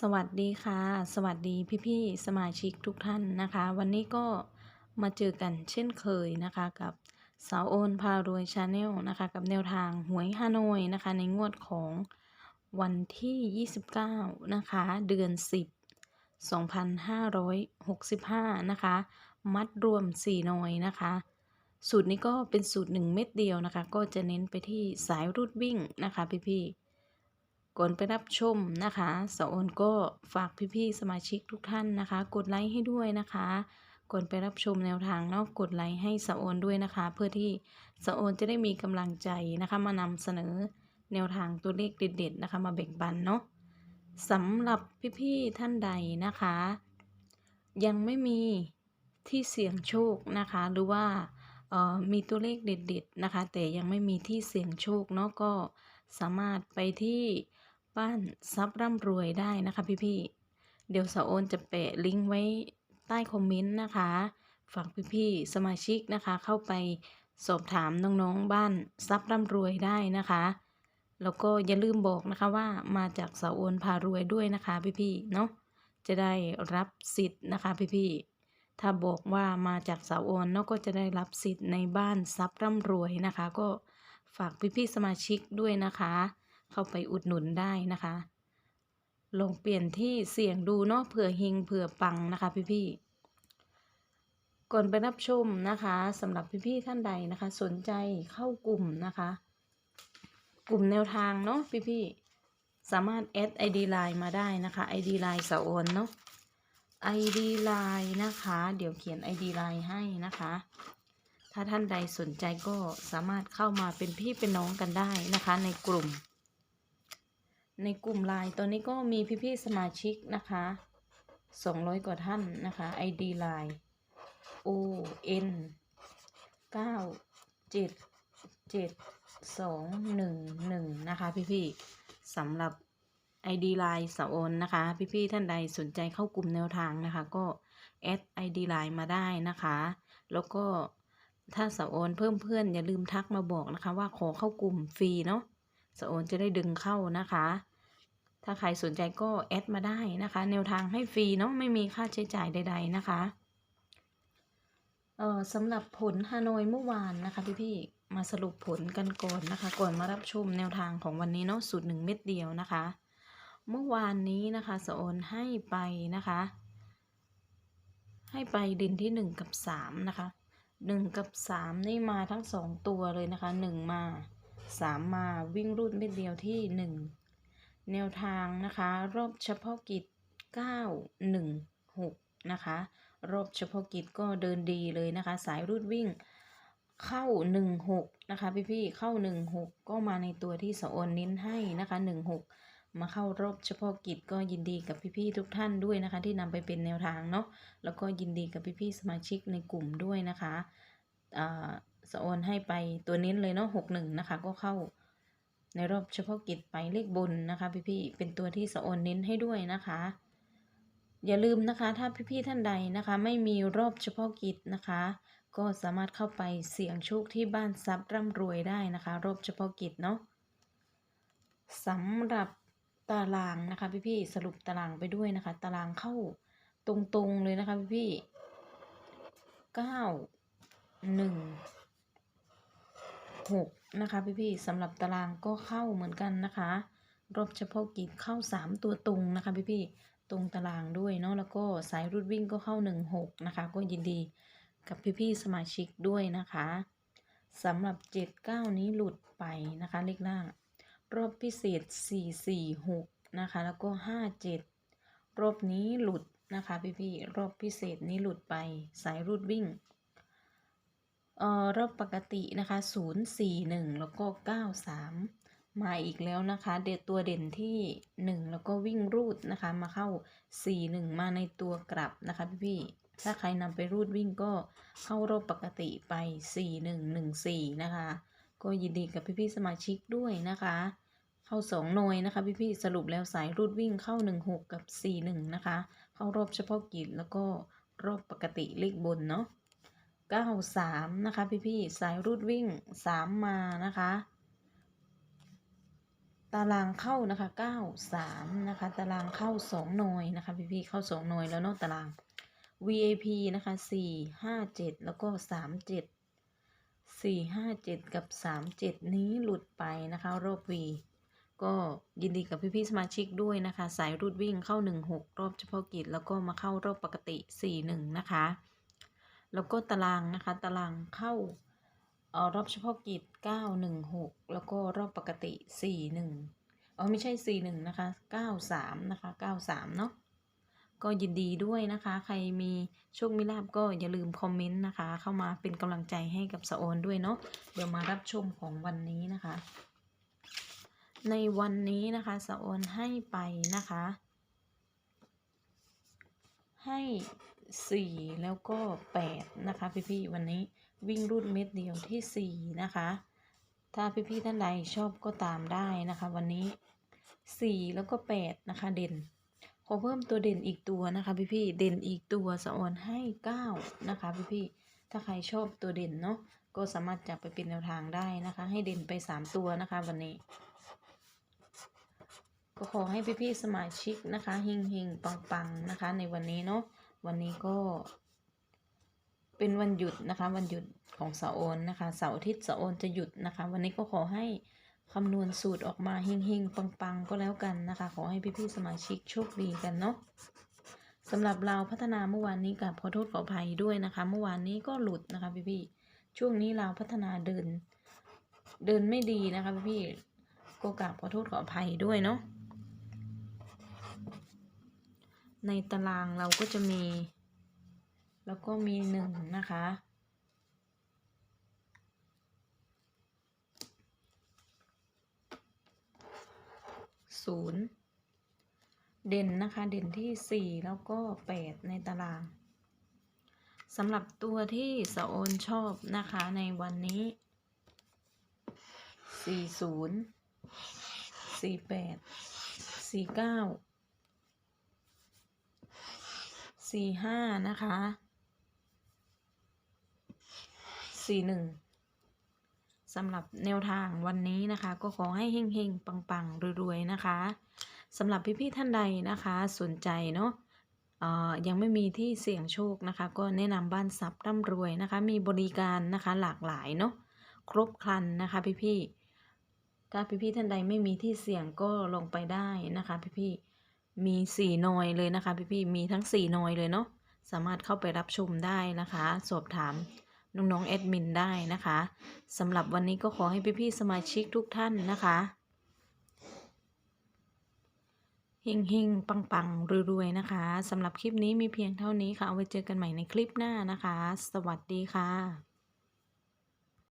สวัสดีค่ะ สวัสดีพี่ๆสมาชิกทุกท่านนะคะ วันนี้ก็มาเจอกันเช่นเคยนะคะกับสาวโอนพารวยชาแนลนะคะกับแนวทางหวยฮานอยนะคะ ในงวดของวันที่ 29 นะคะ เดือน 10 2565 นะคะ มัดรวม 4 หน่อยนะคะ สูตรนี้ก็เป็นสูตร 1 เม็ดเดียวนะคะ ก็จะเน้นไปที่สายรูดวิ่งนะคะพี่ๆ ก่อนไปรับชมนะคะสาวอนก็ฝากพี่ๆสมาชิกทุกท่านนะคะ กดไลค์ให้ด้วยนะคะ ก่อนไปรับชมแนวทางเนาะกดไลค์ให้สาวอนด้วยนะคะ เพื่อที่สาวอนจะได้มีกำลังใจนะคะ มานำเสนอแนวทางตัวเลขเด็ดๆนะคะ มาแบ่งปันเนาะสำหรับพี่ๆท่านใดนะคะ ยังไม่มีที่เสี่ยงโชคนะคะ หรือว่าเออมีตัวเลขเด็ดๆนะคะ แต่ยังไม่มีที่เสี่ยงโชคเนาะก็สามารถไปที่ บ้านทรัพย์ร่ำรวยได้นะคะพี่ๆ เดี๋ยวสาวโอนจะแปะลิงก์ไว้ใต้คอมเมนต์นะคะ ฝากพี่ๆ สมาชิกนะคะ เข้าไปสอบถามน้องๆ บ้านทรัพย์ร่ำรวยได้นะคะ แล้วก็อย่าลืมบอกนะคะว่ามาจากสาวโอนพารวยด้วยนะคะพี่ๆ เนาะ จะได้รับสิทธิ์นะคะพี่ๆ ถ้าบอกว่ามาจากสาวโอนเนาะก็จะได้รับสิทธิ์ในบ้านทรัพย์ร่ำรวยนะคะ ก็ฝากพี่ๆ สมาชิกด้วยนะคะ เข้าไปอุดหนุนได้นะคะ ลองเปลี่ยนที่เสี่ยงดูเนาะเผื่อเฮงเผื่อปังนะคะพี่ๆก่อนไปรับชมนะคะสำหรับพี่ๆท่านใดนะคะ สนใจเข้ากลุ่มนะคะ กลุ่มแนวทางเนาะพี่ๆสามารถแอด ID Line มาได้นะคะ ID Line สาวอนเนาะ ID Line นะคะ เดี๋ยวเขียน ID Line ให้นะคะถ้าท่านใดสนใจก็สามารถเข้ามาเป็นพี่เป็นน้องกันได้นะคะในกลุ่ม ในกลุ่มไลน์ตอนนี้ก็มีพี่ๆสมาชิกนะคะ200กว่าท่านนะคะ ID Line O N 9 7 7 2 1 1นะคะพี่ๆสำหรับ ID Line สาวโอนนะคะ พี่ๆท่านใดสนใจเข้ากลุ่มแนวทางนะคะ ก็แอด ID Line มาได้นะคะ แล้วก็ถ้าสาวโอนเพิ่มเพื่อนอย่าลืมทักมาบอกนะคะ ว่าขอเข้ากลุ่มฟรีเนาะ สโอนจะได้ดึงเข้านะคะ ถ้าใครสนใจก็แอดมาได้นะคะ แนวทางให้ฟรีเนาะไม่มีค่าใช้จ่ายใด ๆนะคะเอ่อสำหรับผลฮานอยเมื่อวานนะคะพี่ๆมาสรุปผลกันก่อนนะคะ ก่อนมารับชมแนวทางของวันนี้เนาะสูตรหนึ่งเม็ดเดียวนะคะ เมื่อวานนี้นะคะสะโอนให้ไปนะคะ ให้ไปดินที่หนึ่งกับสามนะคะหนึ่งกับสามนี่มาทั้งสองตัวเลยนะคะหนึ่งมา สามมาวิ่งรูดเม็ดเดียวที่หนึ่งแนวทางนะคะรอบเฉพาะกิจเก้าหนึ่งหกนะคะรอบเฉพาะกิจก็เดินดีเลยนะคะ สายรูดวิ่งเข้าหนึ่งหกนะคะ พี่ๆเข้าหนึ่งหกก็มาในตัวที่สโอนเน้นให้นะคะหนึ่งหกมาเข้ารอบเฉพาะกิจก็ยินดีกับพี่ๆทุกท่านด้วยนะคะ ที่นำไปเป็นแนวทางเนาะแล้วก็ยินดีกับพี่ๆสมาชิกในกลุ่มด้วยนะคะอ่า สะโอนให้ไปตัวเน้นเลยเนาะหกหนึ่งนะคะ ก็เข้าในรอบเฉพาะกิจไปเลขบนนะคะพี่ๆเป็นตัวที่สะโอนเน้นให้ด้วยนะคะ อย่าลืมนะคะถ้าพี่ๆท่านใดนะคะ ไม่มีรอบเฉพาะกิจนะคะ ก็สามารถเข้าไปเสี่ยงโชคที่บ้านทรัพย์ร่ำรวยได้นะคะ รอบเฉพาะกิจเนาะสำหรับตารางนะคะพี่ๆสรุปตารางไปด้วยนะคะ ตารางเข้าตรงๆเลยนะคะพี่ๆเก้าหนึ่ง หกนะคะพี่ๆสำหรับตารางก็เข้าเหมือนกันนะคะรอบเฉพาะกิจเข้าสามตัวตรงนะคะพี่ๆตรงตารางด้วยเนาะแล้วก็สายรูดวิ่งก็เข้าหนึ่งหกนะคะ ก็ยินดีกับพี่ๆสมาชิกด้วยนะคะสำหรับเจ็ดเก้านี้หลุดไปนะคะเลขล่างรอบพิเศษ 446 นะคะ แล้วก็ 57 รอบนี้หลุดนะคะพี่ๆรอบพิเศษนี้หลุดไปสายรูดวิ่ง รอบปกตินะคะ041 แล้วก็ 93 มาอีกแล้วนะคะ เด็ดตัวเด่นที่ 1 แล้วก็วิ่งรูดนะคะ มาเข้า 41 มาในตัวกลับนะคะพี่ๆถ้าใครนำไปรูดวิ่งก็เข้ารอบปกติไป 4114 นะคะ ก็ยินดีกับพี่ๆสมาชิกด้วยนะคะ เข้าสองหน่วยนะคะพี่ๆสรุปแล้วสายรูดวิ่งเข้า 16 กับ 41 นะคะ เข้ารอบเฉพาะกิจแล้วก็รอบปกติเลขบนเนาะ 93 นะคะ พี่ๆสายรูดวิ่ง 3 มานะคะ ตารางเข้านะคะเก้าสามนะคะ ตารางเข้าสองหน่วยนะคะ พี่ๆเข้าสองหน่วยแล้วนาะตาราง VAP นะคะสี่ห้าเจ็ดแล้วก็สามเจ็ดสี่ห้าเจ็ดกับสามเจ็ดนี้หลุดไปนะคะ รอบ V ก็ยินดีกับพี่ๆสมาชิกด้วยนะคะ สายรูดวิ่งเข้า 16 รอบเฉพาะกิจ แล้วก็มาเข้ารอบปกติ 41 นะคะ แล้วก็ตารางนะคะ ตารางเข้าออรอบเฉพาะกิจ 916 แล้วก็รอบปกติ 41 อ๋อไม่ใช่ 41 นะคะ 93 นะคะ 93 เนาะก็ยินดีด้วยนะคะ ใครมีโชคมิลาบก็อย่าลืมคอมเมนต์นะคะ เข้ามาเป็นกำลังใจให้กับสะโอนด้วยเนาะเดี๋ยวมารับชมของวันนี้นะคะ ในวันนี้นะคะสะโอนให้ไปนะคะ ให้ สี่แล้วก็แปดนะคะพี่ๆวันนี้วิ่งรูดเม็ดเดียวที่สี่นะคะ ถ้าพี่ๆท่านใดชอบก็ตามได้นะคะ วันนี้สี่แล้วก็แปดนะคะ เด่นขอเพิ่มตัวเด่นอีกตัวนะคะพี่ๆเด่นอีกตัวสะออนให้เก้านะคะพี่ๆถ้าใครชอบตัวเด่นเนาะก็สามารถจับไปเป็นแนวทางได้นะคะ ให้เด่นไปสามตัวนะคะวันนี้ก็ขอให้พี่ๆสมาชิกนะคะเฮงเฮงปังปังๆนะคะ ในวันนี้เนาะ วันนี้ก็ เป็นวันหยุดนะคะ วันหยุดของเสาร์โอนนะคะ เสาร์อาทิตย์เสาร์โอนจะหยุดนะคะ วันนี้ก็ขอให้คำนวณสูตรออกมาเฮงเฮงปังปังๆ ก็แล้วกันนะคะ ขอให้พี่ๆสมาชิกโชคดีกันเนาะสำหรับเราพัฒนาเมื่อวานนี้กับขอโทษขออภัยด้วยนะคะ เมื่อวานนี้ก็หลุดนะคะพี่ๆช่วงนี้เราพัฒนาเดิน เดินไม่ดีนะคะพี่ๆก็กราบขอโทษขออภัยด้วยเนาะ ในตารางเราก็จะมี แล้วก็มีหนึ่งนะคะ ศูนย์เด่นนะคะ เด่นที่สี่แล้วก็แปดในตารางสำหรับตัวที่สโอนชอบนะคะในวันนี้สี่ศูนย์สี่แปดสี่เก้า สี่ห้านะคะสี่หนึ่งสำหรับแนวทางวันนี้นะคะ ก็ขอให้เฮงๆ ปังๆ รวยๆ นะคะสำหรับพี่ๆท่านใดนะคะสนใจเนาะยังไม่มีที่เสี่ยงโชคนะคะ ก็แนะนำบ้านทรัพย์ร่ำรวยนะคะ มีบริการนะคะหลากหลายเนาะครบครันนะคะพี่ๆถ้าพี่ๆท่านใดไม่มีที่เสี่ยงก็ลงไปได้นะคะพี่ๆ มีสี่หน่อยเลยนะคะ พี่ๆมีทั้งสี่หน่อยเลยเนาะสามารถเข้าไปรับชมได้นะคะ สอบถามน้องๆแอดมินได้นะคะสำหรับวันนี้ก็ขอให้พี่ๆสมาชิกทุกท่านนะคะเฮงๆปังๆรวยๆนะคะสำหรับคลิปนี้มีเพียงเท่านี้ค่ะ เอาไว้เจอกันใหม่ในคลิปหน้านะคะ สวัสดีค่ะ